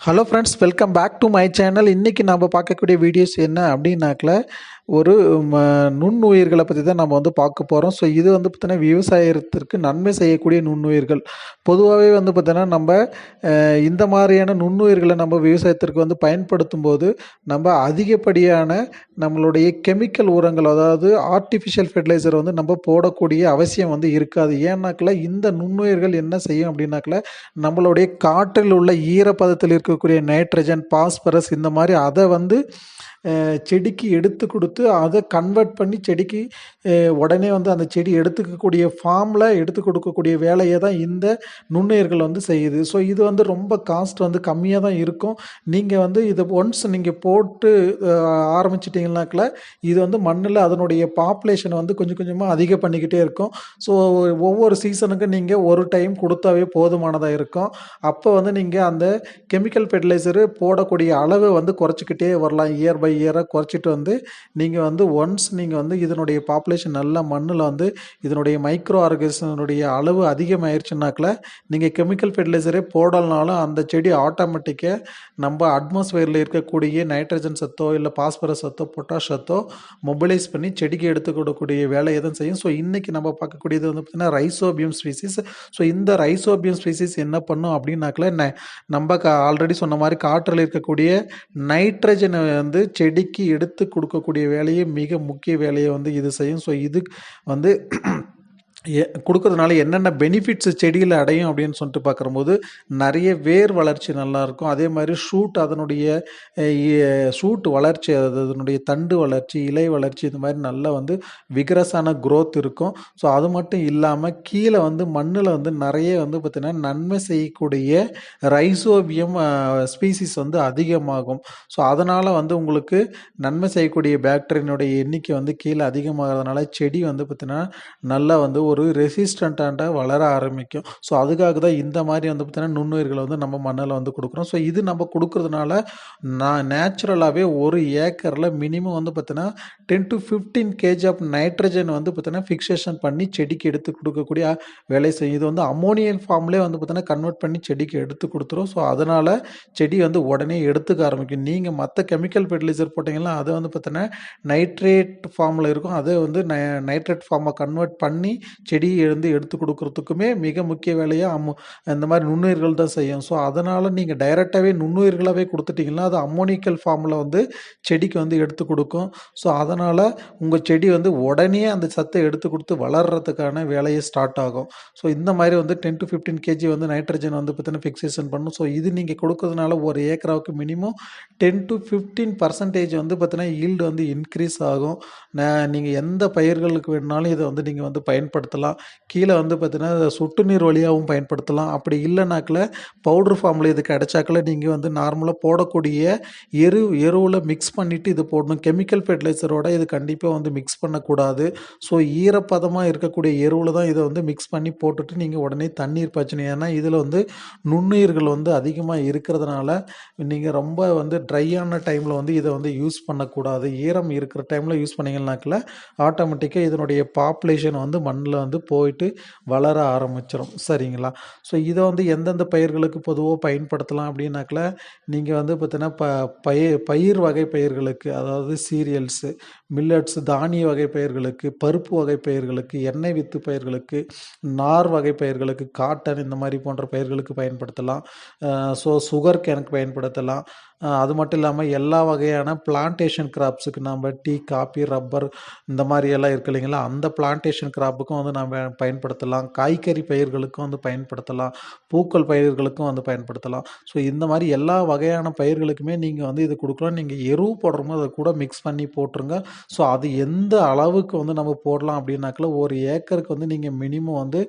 Hello friends welcome back to my channel இன்றைக்கி நம்ம பார்க்கக்கூடிய வீடியோஸ் என்ன அப்படின்னாக்கில் ஒரு ம, நுண்ணுயிர்களை பற்றி தான் நம்ம வந்து பார்க்க போகிறோம் ஸோ இது வந்து பார்த்தீங்கன்னா விவசாயத்திற்கு நன்மை செய்யக்கூடிய நுண்ணுயிர்கள். பொதுவாகவே வந்து பார்த்தீங்கன்னா நம்ம இந்த மாதிரியான நுண்ணுயிர்களை நம்ம விவசாயத்திற்கு வந்து பயன்படுத்தும் போது நம்ம அதிகப்படியான நம்மளுடைய கெமிக்கல் உரங்கள் அதாவது ஆர்டிஃபிஷியல் ஃபெர்டிலைசர் வந்து நம்ம போடக்கூடிய அவசியம் வந்து இருக்காது. ஏன்னாக்கல இந்த நுண்ணுயிர்கள் என்ன செய்யும் அப்படின்னாக்கல நம்மளுடைய காற்றில் உள்ள ஈரப்பதத்தில் இருக்கக்கூடிய நைட்ரஜன் பாஸ்பரஸ் இந்த மாதிரி அதை வந்து செடிக்கு எடுத்து கொடுத்து அதை கன்வெர்ட் பண்ணி செடிக்கு உடனே வந்து அந்த செடி எடுத்துக்கக்கூடிய ஃபார்மில் எடுத்து கொடுக்கக்கூடிய வேலையை தான் இந்த நுண்ணுயிர்கள் வந்து செய்யுது. ஸோ இது வந்து ரொம்ப காஸ்ட் வந்து கம்மியாக தான் இருக்கும். நீங்கள் வந்து இதை ஒன்ஸ் நீங்கள் போட்டு ஆரம்பிச்சிட்டிங்கனாக்கில் இது வந்து மண்ணில் அதனுடைய பாப்புலேஷனை வந்து கொஞ்சம் கொஞ்சமாக அதிகம் பண்ணிக்கிட்டே இருக்கும். ஸோ ஒவ்வொரு சீசனுக்கும் நீங்கள் ஒரு டைம் கொடுத்தாவே போதுமானதாக இருக்கும். அப்போ வந்து நீங்கள் அந்த கெமிக்கல் ஃபெர்டிலைசரு போடக்கூடிய அளவை வந்து குறைச்சிக்கிட்டே வரலாம் இயர் பை இயராக குறைச்சிட்டு வந்து நீங்கள் வந்து ஒன்ஸ் நீங்கள் வந்து இதனுடைய பாப்புலேஷன் நல்ல மண்ணில் வந்து இதனுடைய மைக்ரோ ஆர்கனிசனுடைய அளவு அதிகமாயிருச்சுனாக்கல நீங்கள் கெமிக்கல் ஃபெர்டிலைசரே போடலனாலும் அந்த செடி ஆட்டோமேட்டிக்காக நம்ம அட்மாஸ்ஃபியரில் இருக்கக்கூடிய நைட்ரஜன் சத்தோ இல்லை பாஸ்பரஸ் சத்தோ பொட்டாஷ் சத்தோ மொபிலைஸ் பண்ணி செடிக்கு எடுத்து கொடுக்கக்கூடிய எதுவும் செய்யும். ஸோ இன்றைக்கி நம்ம பார்க்கக்கூடியது வந்து பார்த்திங்கன்னா ரைசோபியம் ஸ்பீசிஸ் ஸோ இந்த ரைசோபியம் ஸ்பீசிஸ் என்ன பண்ணும் அப்படின்னாக்கல ந- நம்ம ஆல்ரெடி ஆல்ரெடி சொன்ன மாதிரி காற்றில் இருக்கக்கூடிய நைட்ரஜனை வந்து செடிக்கு எடுத்து கொடுக்கக்கூடிய வேலையை மிக முக்கிய வேலையை வந்து இது செய்யும். ஸோ இது வந்து கொடுக்கறதுனால என்னென்ன பெனிஃபிட்ஸ் செடியில் அடையும் அப்படின்னு சொல்லிட்டு பார்க்கும்போது நிறைய வேர் வளர்ச்சி நல்லாயிருக்கும். அதே மாதிரி ஷூட் அதனுடைய ஷூட் வளர்ச்சி அது அதனுடைய தண்டு வளர்ச்சி இலை வளர்ச்சி இது மாதிரி நல்லா வந்து விகரஸான க்ரோத் இருக்கும். ஸோ அது மட்டும் இல்லாமல் கீழே வந்து மண்ணில் வந்து நிறைய வந்து பார்த்திங்கன்னா நன்மை செய்யக்கூடிய ரைசோபியம் ஸ்பீசிஸ் வந்து அதிகமாகும். ஸோ அதனால் வந்து உங்களுக்கு நன்மை செய்யக்கூடிய பேக்டீரியனுடைய எண்ணிக்கை வந்து கீழே அதிகமாகிறதுனால செடி வந்து பார்த்திங்கன்னா நல்லா வந்து ஒரு ரெசிஸ்டண்ட்டாக வளர ஆரம்பிக்கும். ஸோ அதுக்காக தான் இந்த மாதிரி வந்து பார்த்திங்கன்னா நுண்ணுயிர்களை வந்து நம்ம மண்ணில் வந்து கொடுக்குறோம். ஸோ இது நம்ம கொடுக்குறதுனால நான் நேச்சுரலாகவே ஒரு ஏக்கரில் மினிமம் வந்து பார்த்தீங்கன்னா ten to fifteen KG of nitrogen வந்து பார்த்தீங்கன்னா ஃபிக்சேஷன் பண்ணி செடிக்கு எடுத்து கொடுக்கக்கூடிய வேலை செய்யும். இது வந்து அமோனியல் ஃபார்ம்லேயே வந்து பார்த்தீங்கன்னா கன்வெர்ட் பண்ணி செடிக்கு எடுத்து கொடுத்துரும். ஸோ அதனால் செடி வந்து உடனே எடுத்துக்க ஆரம்பிக்கும். நீங்கள் மற்ற கெமிக்கல் ஃபெர்டிலைசர் போட்டிங்கன்னா அது வந்து பார்த்தீங்கன்னா நைட்ரேட் ஃபார்மில் இருக்கும். அதை வந்து நை நைட்ரேட் ஃபார்மை கன்வெர்ட் பண்ணி செடியை வந்து எடுத்து கொடுக்கறதுக்குமே மிக முக்கிய வேலையாக அம்மோ இந்த மாதிரி நுண்ணுயிர்கள் தான் செய்யும். ஸோ அதனால் நீங்கள் டைரெக்டாகவே நுண்ணுயிர்களாகவே கொடுத்துட்டிங்கன்னா அது அம்மோனிக்கல் ஃபார்மில் வந்து செடிக்கு வந்து எடுத்து கொடுக்கும். ஸோ அதனால் உங்கள் செடி வந்து உடனே அந்த சத்தை எடுத்து கொடுத்து வளர்கிறதுக்கான வேலையை ஸ்டார்ட் ஆகும். ஸோ இந்த மாதிரி வந்து டென் டு ஃபிஃப்டீன் கேஜி வந்து நைட்ரஜன் வந்து பார்த்தீங்கன்னா ஃபிக்சேஷன் பண்ணும். ஸோ இது நீங்கள் கொடுக்கறதுனால ஒரு ஏக்கராவுக்கு minimum ten to fifteen percentage வந்து பார்த்தீங்கன்னா ஈல்டு வந்து இன்க்ரீஸ் ஆகும். நீங்கள் எந்த பயிர்களுக்கு வேணுனாலும் இதை வந்து நீங்கள் வந்து பயன்படுத்தலாம். கீழே வந்து பார்த்தீங்கன்னா சொட்டு நீர் வழியாகவும் பயன்படுத்தலாம். அப்படி இல்லைனாக்கில் பவுடர் ஃபார்மில் இது கிடைச்சாக்கில் நீங்கள் வந்து நார்மலாக போடக்கூடிய எரு எருவில் மிக்ஸ் பண்ணிவிட்டு இது போடணும். கெமிக்கல் ஃபெர்டிலைசரோட இது கண்டிப்பாக வந்து மிக்ஸ் பண்ணக்கூடாது. ஸோ ஈரப்பதமாக இருக்கக்கூடிய எருவில் தான் இதை வந்து மிக்ஸ் பண்ணி போட்டுட்டு நீங்கள் உடனே தண்ணீர் பாய்ச்சணும். ஏன்னா இதில் வந்து நுண்ணுயிர்கள் வந்து அதிகமாக இருக்கிறதுனால நீங்கள் ரொம்ப வந்து ட்ரையான டைமில் வந்து இதை வந்து யூஸ் பண்ணக்கூடாது. ஈரம் இருக்கிற டைமில் யூஸ் பண்ணிங்கனாக்கில் ஆட்டோமேட்டிக்காக இதனுடைய பாப்புலேஷன் வந்து மண்ணில் வந்து போயிட்டு வளர ஆரம்பிச்சிடும் சரிங்களா? ஸோ இதை வந்து எந்தெந்த பயிர்களுக்கு பொதுவாக பயன்படுத்தலாம் அப்படின்னாக்கில் நீங்கள் வந்து பார்த்தீங்கன்னா ப பயிர் பயிர் வகை பயிர்களுக்கு அதாவது சீரியல்ஸு மில்லட்ஸ் தானிய வகை பயிர்களுக்கு பருப்பு வகை பயிர்களுக்கு எண்ணெய் வித்து பயிர்களுக்கு நார் வகை பயிர்களுக்கு காட்டன் இந்த மாதிரி போன்ற பயிர்களுக்கு பயன்படுத்தலாம். ஸோ சுகர் கேனுக்கு பயன்படுத்தலாம். அது மட்டும் இல்லாமல் எல்லா வகையான பிளான்டேஷன் கிராப்ஸுக்கு நம்ம டீ காப்பி ரப்பர் இந்த மாதிரி எல்லாம் இருக்கு இல்லைங்களா? அந்த பிளான்டேஷன் கிராப்புக்கும் வந்து நம்ம பயன்படுத்தலாம். காய்கறி பயிர்களுக்கும் வந்து பயன்படுத்தலாம். பூக்கள் பயிர்களுக்கும் வந்து பயன்படுத்தலாம். ஸோ இந்த மாதிரி எல்லா வகையான பயிர்களுக்குமே நீங்கள் வந்து இது கொடுக்கலாம். நீங்கள் எருவு போடுறோமோ அதை கூட மிக்ஸ் பண்ணி போட்டுருங்க. ஸோ அது எந்த அளவுக்கு வந்து நம்ம போடலாம் அப்படின்னாக்கில் ஒரு ஏக்கருக்கு வந்து நீங்கள் மினிமம் வந்து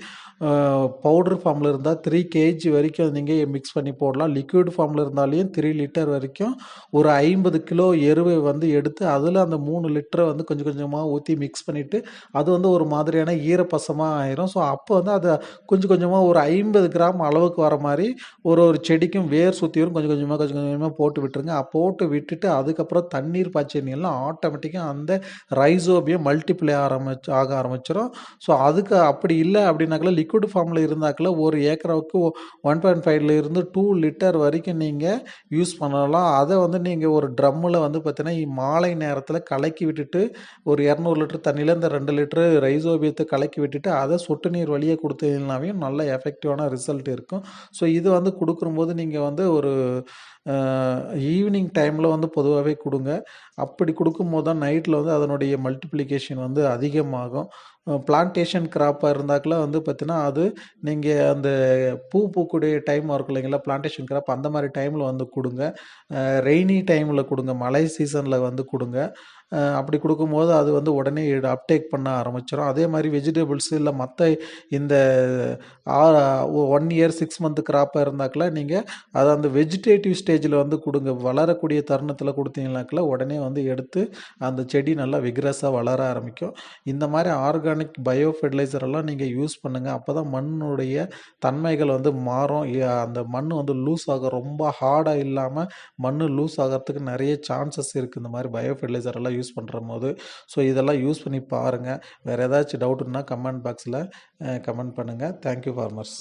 பவுடர் ஃபார்மில் இருந்தால் த்ரீ கேஜி வரைக்கும் நீங்கள் மிக்ஸ் பண்ணி போடலாம். லிக்விட் ஃபார்மில் இருந்தாலையும் த்ரீ லிட்டர் வரைக்கும் வரைக்கும் ஒரு ஐம்பது கிலோ எருவை வந்து எடுத்து அதில் அந்த மூணு லிட்டரை வந்து கொஞ்சம் கொஞ்சமாக ஊற்றி மிக்ஸ் பண்ணிவிட்டு அது வந்து ஒரு மாதிரியான ஈரப்பசமாக ஆயிரும். ஸோ அப்போ வந்து அதை கொஞ்சம் கொஞ்சமாக ஒரு ஐம்பது கிராம் அளவுக்கு வர மாதிரி ஒரு ஒரு செடிக்கும் வேர் சுற்றியும் கொஞ்சம் கொஞ்சமாக கொஞ்சம் கொஞ்சமாக போட்டு விட்டுருங்க. அப்போ போட்டு விட்டுட்டு அதுக்கப்புறம் தண்ணீர் பாய்ச்சினீங்கன்னா ஆட்டோமேட்டிக்காக அந்த ரைசோபியம் மல்டிப்ளை ஆரம்பிச்சு ஆக ஆரம்பிச்சிடும் ஸோ அதுக்கு அப்படி இல்லை அப்படின்னாக்கல லிக்விட் ஃபார்மில் இருந்தாக்கல ஒரு ஏக்கராவுக்கு ஒன் பாயிண்ட் ஃபைவ்ல இருந்து டூ லிட்டர் வரைக்கும் நீங்கள் யூஸ் பண்ணலாம். அதை வந்து நீங்கள் ஒரு ட்ரம்மில் வந்து பார்த்தீங்கன்னா மாலை நேரத்தில் கலக்கி விட்டுட்டு ஒரு இரநூறு லிட்டர் தண்ணியில் இந்த ரெண்டு லிட்டரு ரைசோபியத்தை கலக்கி விட்டுட்டு அதை சொட்டு நீர் வழியே கொடுத்தீங்கன்னாவே நல்ல எஃபெக்டிவான ரிசல்ட் இருக்கும். ஸோ இது வந்து கொடுக்கும்போது நீங்கள் வந்து ஒரு ஈவினிங் டைமில் வந்து பொதுவாகவே கொடுங்க. அப்படி கொடுக்கும்போது தான் நைட்டில் வந்து அதனுடைய மல்டிப்ளிகேஷன் வந்து அதிகமாகும். பிளான்டேஷன் கிராப்பாக இருந்தாக்கில் வந்து பார்த்திங்கன்னா அது நீங்கள் அந்த பூ பூக்கூடிய டைம் இருக்கும் இல்லைங்களா? பிளான்டேஷன் கிராப் அந்த மாதிரி டைமில் வந்து கொடுங்க. ரெய்னி டைமில் கொடுங்க. மழை சீசனில் வந்து கொடுங்க. அப்படி கொடுக்கும்போது அது வந்து உடனே அப்டேக் பண்ண ஆரம்பிச்சிடும் அதே மாதிரி வெஜிடபிள்ஸ் இல்லை மற்ற இந்த ஒன் இயர் சிக்ஸ் மந்த் கிராப்பாக இருந்தாக்கில் நீங்கள் அதை அந்த வெஜிடேட்டிவ் ஸ்டேஜில் வந்து கொடுங்க. வளரக்கூடிய தருணத்தில் கொடுத்தீங்கனாக்கில் உடனே வந்து எடுத்து அந்த செடி நல்லா விக்ரஸாக வளர ஆரம்பிக்கும். இந்த மாதிரி ஆர்கானிக் பயோ ஃபெர்டிலைசர் எல்லாம் நீங்கள் யூஸ் பண்ணுங்கள் அப்போ தான் மண்ணுடைய தன்மைகள் வந்து மாறும். அந்த மண் வந்து லூஸ் ஆக ரொம்ப ஹார்டாக இல்லாமல் மண் லூஸ் ஆகிறதுக்கு நிறைய சான்சஸ் இருக்குது இந்த மாதிரி பயோ ஃபெர்டிலைசர் எல்லாம் யூஸ் பண்ணுற போது ஸோ இதெல்லாம் யூஸ் பண்ணி பாருங்கள் வேறு ஏதாச்சும் டவுட்னா கமெண்ட் பாக்ஸில் கமெண்ட் பண்ணுங்கள் தேங்க்யூ ஃபார்மர்ஸ்